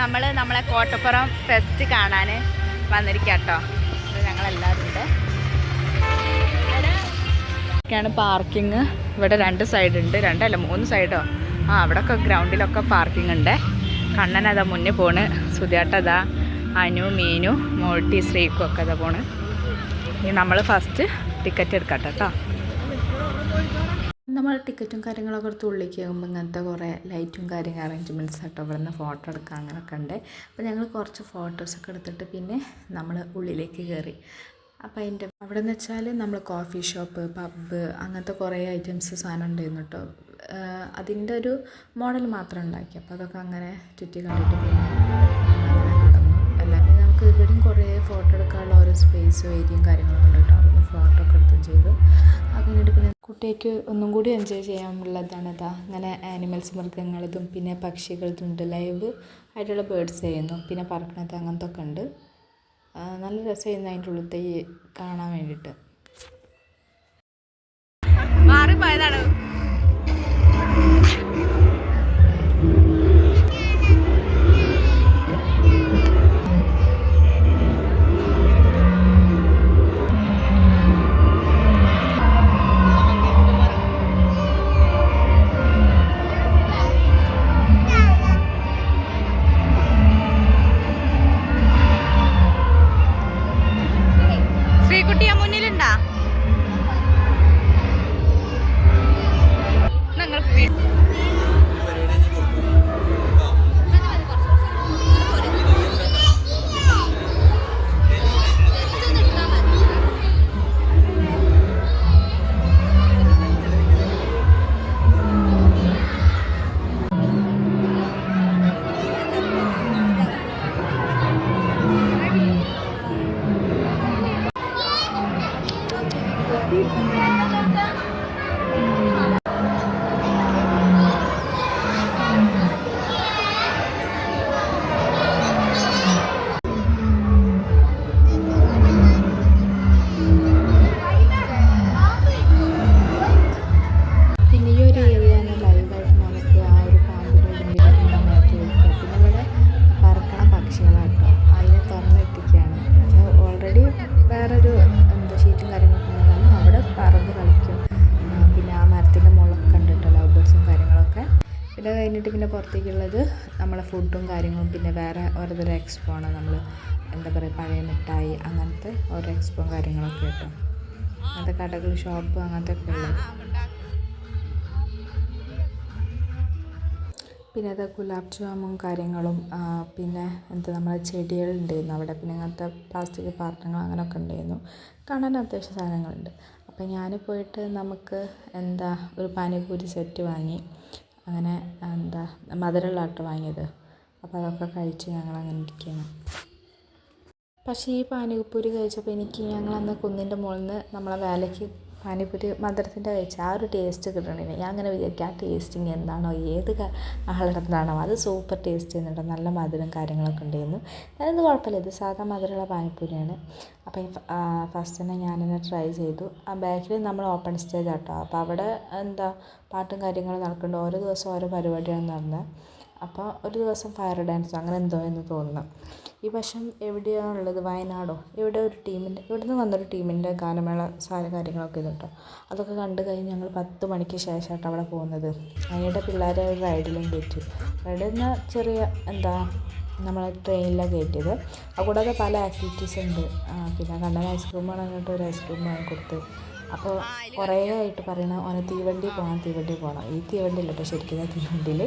നമ്മൾ നമ്മളെ കോട്ടപ്പുറം ഫെസ്റ്റ് കാണാൻ വന്നിരിക്കട്ടോ. കേട്ടോ ഞങ്ങളെല്ലാവരും ഉണ്ട്. ഒക്കെയാണ് പാർക്കിങ് ഇവിടെ രണ്ട് സൈഡ് ഉണ്ട്. രണ്ടല്ല മൂന്ന് സൈഡോ ആ അവിടെ ഒക്കെ ഗ്രൗണ്ടിലൊക്കെ പാർക്കിംഗ് ഉണ്ട്. കണ്ണൻ അതാ മുന്നേ പോണ്. സുധിയാട്ടതാ അനു മീനു മോൾട്ടി ശ്രീക്കും ഒക്കെ അതാ പോണ്. ഇനി നമ്മൾ ഫസ്റ്റ് ടിക്കറ്റ് എടുക്കട്ടെ കേട്ടോ? നമ്മൾ ടിക്കറ്റും കാര്യങ്ങളൊക്കെ എടുത്ത് ഉള്ളിലേക്ക് പോകുമ്പോൾ ഇങ്ങനത്തെ കുറേ ലൈറ്റും കാര്യങ്ങൾ അറേഞ്ച്മെന്റ്സ് ആട്ടോ അവിടെ നിന്ന് ഫോട്ടോ എടുക്കുക അങ്ങനെയൊക്കെ ഉണ്ട്. അപ്പോൾ ഞങ്ങൾ കുറച്ച് ഫോട്ടോസൊക്കെ എടുത്തിട്ട് പിന്നെ നമ്മൾ ഉള്ളിലേക്ക് കയറി. അപ്പോൾ അതിന്റെ അവിടെ എന്ന് വെച്ചാൽ നമ്മൾ കോഫി ഷോപ്പ് പബ്ബ് അങ്ങനത്തെ കുറേ ഐറ്റംസ് സാധനം ഉണ്ടായിരുന്നു കേട്ടോ. അതിന്റെ ഒരു മോഡൽ മാത്രം ഉണ്ടാക്കി. അപ്പോൾ അതൊക്കെ അങ്ങനെ ചുറ്റി കണ്ടിട്ട് പിന്നെ അങ്ങനെ നമുക്ക് ഇവിടെയും കുറേ ഫോട്ടോ എടുക്കാനുള്ള ഓരോ സ്പേസും ഏരിയയും കാര്യങ്ങളൊക്കെ ഉണ്ട് കേട്ടോ. അവിടുന്ന് ഫോട്ടോ ഒക്കെ എടുത്തും ചെയ്തു. അത് എടുക്കുന്നത് കുട്ടിക്ക് ഒന്നും കൂടി എൻജോയ് ചെയ്യാനുള്ളതാണ് അതാ അങ്ങനെ ആനിമൽസ് മൃഗങ്ങളതും പിന്നെ പക്ഷികളതും ഉണ്ട് ലൈവ് ആയിട്ടുള്ള ബേർഡ്സ് ചെയ്യുന്നു പിന്നെ പറക്കണത് അങ്ങനത്തെ ഒക്കെ ഉണ്ട് നല്ല രസമായിരുന്നു അതിന്റെ ഉള്ളിലത്തെ കാണാൻ വേണ്ടിയിട്ട്. ശ്രീകുട്ടിയ പിന്നെ പുറത്തേക്കുള്ളത് നമ്മളെ ഫുഡും കാര്യങ്ങളും പിന്നെ വേറെ ഓരോരോ എക്സ്പോ ആണ്. നമ്മൾ എന്താ പറയുക പഴയ മിഠായി അങ്ങനത്തെ ഓരോ എക്സ്പോ കാര്യങ്ങളൊക്കെ കേട്ടോ അങ്ങനത്തെ കടകൾ ഷോപ്പ് അങ്ങനത്തെ ഒക്കെ ഉള്ളത്. പിന്നെ അത് ഗുലാബ് ജാമും കാര്യങ്ങളും പിന്നെ എന്താ നമ്മളെ ചെടികളുണ്ടായിരുന്നു അവിടെ പിന്നെ അങ്ങനത്തെ പ്ലാസ്റ്റിക് പാത്രങ്ങൾ അങ്ങനെയൊക്കെ ഉണ്ടായിരുന്നു. കാണാൻ അത്യാവശ്യം സാധനങ്ങളുണ്ട്. അപ്പം ഞാൻ പോയിട്ട് നമുക്ക് എന്താ ഒരു പാനിപൂരി സെറ്റ് വാങ്ങി. അങ്ങനെ എന്താ മധുരമുള്ള വാങ്ങിയത്. അപ്പോൾ അതൊക്കെ കഴിച്ച് ഞങ്ങൾ അങ്ങനെ ഇരിക്കുകയാണ് പക്ഷേ ഈ പാനിപൂരി കഴിച്ചപ്പോൾ എനിക്ക് ഞങ്ങളന്ന് കുന്നിന്റെ മുകളിൽ നിന്ന് നമ്മളെ വേലയ്ക്ക് പാനിപൂരി മധുരത്തിന്റെ കഴിച്ച ആ ഒരു ടേസ്റ്റ് കിട്ടണില്ല. ഞാൻ അങ്ങനെ വിചാരിക്കും ആ ടേസ്റ്റിങ് എന്താണോ ഏത് ആളുടെന്നാണോ അത് സൂപ്പർ ടേസ്റ്റ് ചെയ്യുന്നുണ്ട്. നല്ല മധുരം കാര്യങ്ങളൊക്കെ ഉണ്ടായിരുന്നു. ഞാനത് കുഴപ്പമില്ല. ഇത് സാധാ മധുരമുള്ള പാനിപ്പൂരിയാണ് അപ്പോൾ ഫസ്റ്റ് തന്നെ ഞാനെന്നെ ട്രൈ ചെയ്തു. ആ ബാക്കിൽ നമ്മൾ ഓപ്പൺ സ്റ്റേജ് ആട്ടോ. അപ്പോൾ അവിടെ എന്താ പാട്ടും കാര്യങ്ങളും നടക്കുന്നുണ്ട്. ഓരോ ദിവസം ഓരോ പരിപാടിയാണ് നടന്നത്. അപ്പോൾ ഒരു ദിവസം ഫയർ ഡാൻസോ അങ്ങനെ എന്തോ എന്ന് തോന്നുന്നു. ഈ വർഷം എവിടെയാണുള്ളത്? വയനാടോ? ഇവിടെ ഒരു ടീമിന്റെ ഇവിടുന്ന് വന്നൊരു ടീമിന്റെ ഗാനമേള സാര കാര്യങ്ങളൊക്കെ ഇതുണ്ടോ അതൊക്കെ കണ്ടു കഴിഞ്ഞ് ഞങ്ങൾ പത്ത് മണിക്ക് ശേഷമായിട്ട് അവിടെ പോകുന്നത്. അതിനിടെ പിള്ളേരെ ഒരു റൈഡിലും കയറ്റി റൈഡ് എന്നാൽ ചെറിയ എന്താ നമ്മളെ ട്രെയിനിലാണ് കയറ്റിയത് അതുകൂടാതെ പല ആക്ടിവിറ്റീസ് ഉണ്ട്. പിന്നെ കണ്ണൻ ഐസ്ക്രീം പറഞ്ഞിട്ട് ഒരു ഐസ്ക്രീം വാങ്ങിക്കൊടുത്ത് അപ്പോൾ കുറേ ആയിട്ട് പറയണ ഓനെ തീവണ്ടി പോകണം തീവണ്ടി പോകണം ഈ തീവണ്ടി അല്ല കേട്ടോ ശരിക്കും തീവണ്ടിയിൽ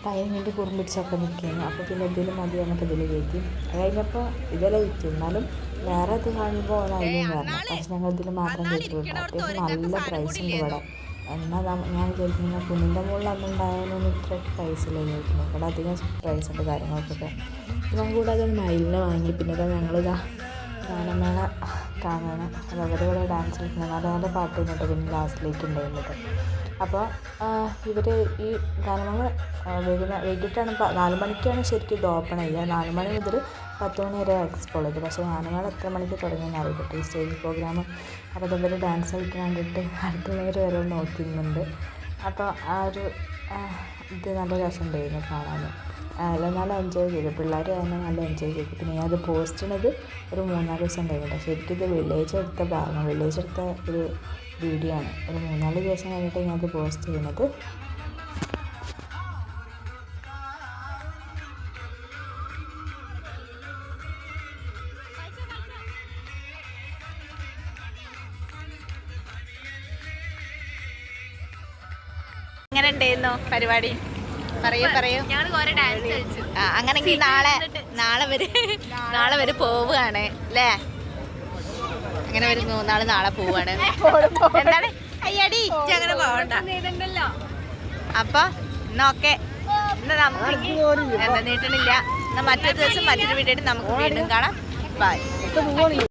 അപ്പോൾ അതിന് വേണ്ടി കുറുമ്പിടിച്ചൊക്കെ നിൽക്കുകയാണ്. അപ്പോൾ പിന്നെ എന്തെങ്കിലും മതി എന്നൊക്കെ ഇതിൽ കയറ്റി. അത് കഴിഞ്ഞപ്പോൾ ഇതെല്ലാം വിറ്റു എന്നാലും വേറെ ഇത് കാണുമ്പോൾ അതിലും വരണം. പക്ഷെ ഞങ്ങൾ ഇതിൽ മാത്രം കയറ്റില്ല അത്യാവശ്യം നല്ല പ്രൈസ് ഉണ്ട് ഇവിടെ. എന്നാൽ ഞാൻ വിചാരിക്കുന്നത് കുന്നിന്റെ മുകളിൽ അന്നുണ്ടായാലൊന്നും ഇത്ര പ്രൈസ് ഇല്ല വിചാരിക്കുന്നു ഇവിടെ അധികം പ്രൈസ് ഉണ്ട് കാര്യങ്ങൾക്കൊക്കെ. ഞാൻ കൂടാതെ ഒരു മയിലിനെ വാങ്ങി. പിന്നെ ഇതാ ഞങ്ങളിതാ ഗാനമേള കാണാണ്. അപ്പോൾ അവരിവിടെ ഡാൻസ് കളിക്കുന്നത്. നല്ല നല്ല പാട്ട് കേട്ടോ പിന്നെ ലാസ്റ്റിലേക്ക് ഉണ്ടായിരുന്നത്. അപ്പോൾ ഇവർ ഈ ഗാനമേള വൈകുന്ന വൈകിട്ടാണ് നാല് മണിക്കാണ് ശരിക്കും ഇത് ഓപ്പൺ ചെയ്യുക. നാല് മണി മുതൽ പത്ത് മണി വരെ എക്സ്പോ ഉള്ളത്. പക്ഷേ ഗാനമേള എത്ര മണിക്ക് തുടങ്ങിയെന്ന് അറിയില്ല ഈ സ്റ്റേജ് പ്രോഗ്രാം അപ്പോൾ അതുപോലെ ഡാൻസ് കളിക്കാൻ വേണ്ടിയിട്ട് അടുത്തുള്ളവർ വരെ നോക്കുന്നുണ്ട് അപ്പോൾ ആ ഒരു ഇത് നല്ല രസമുണ്ടായിരുന്നു കാണാൻ. അല്ല നല്ല എൻജോയ് ചെയ്തു. പിള്ളേർ തന്നെ നല്ല എൻജോയ് ചെയ്തു. പിന്നെ ഞാനത് പോസ്റ്റ് ചെയ്യണത് ഒരു മൂന്നാൽ ദിവസം ഉണ്ടായിരുന്നു. ശരിക്കും ഇത് വില്ലേജ് എടുത്ത ഭാഗം. വില്ലേജ് എടുത്ത ഒരു വീഡിയോ ആണ്. ഒരു മൂന്നാൽ ദിവസം കഴിഞ്ഞിട്ട് ഞാനത് പോസ്റ്റ് ചെയ്യുന്നത്. എങ്ങനെ ഉണ്ടായിരുന്നു പരിപാടി? പറയൂ പറയൂ. അങ്ങനെങ്കിൽ നാളെ നാളെ വരെ നാളെ വരെ പോവുകയാണ് അല്ലേ അങ്ങനെ വരുന്നു നാളെ നാളെ പോവാണ്. എന്താണ്? അങ്ങനെ പോവണ്ട. അപ്പൊ എന്നാ നമുക്ക് എന്താ നീട്ടണില്ല. എന്നാ മറ്റൊരു ദിവസം മറ്റൊരു വീട്ടിൽ നമുക്ക് വീണ്ടും കാണാം. ബൈ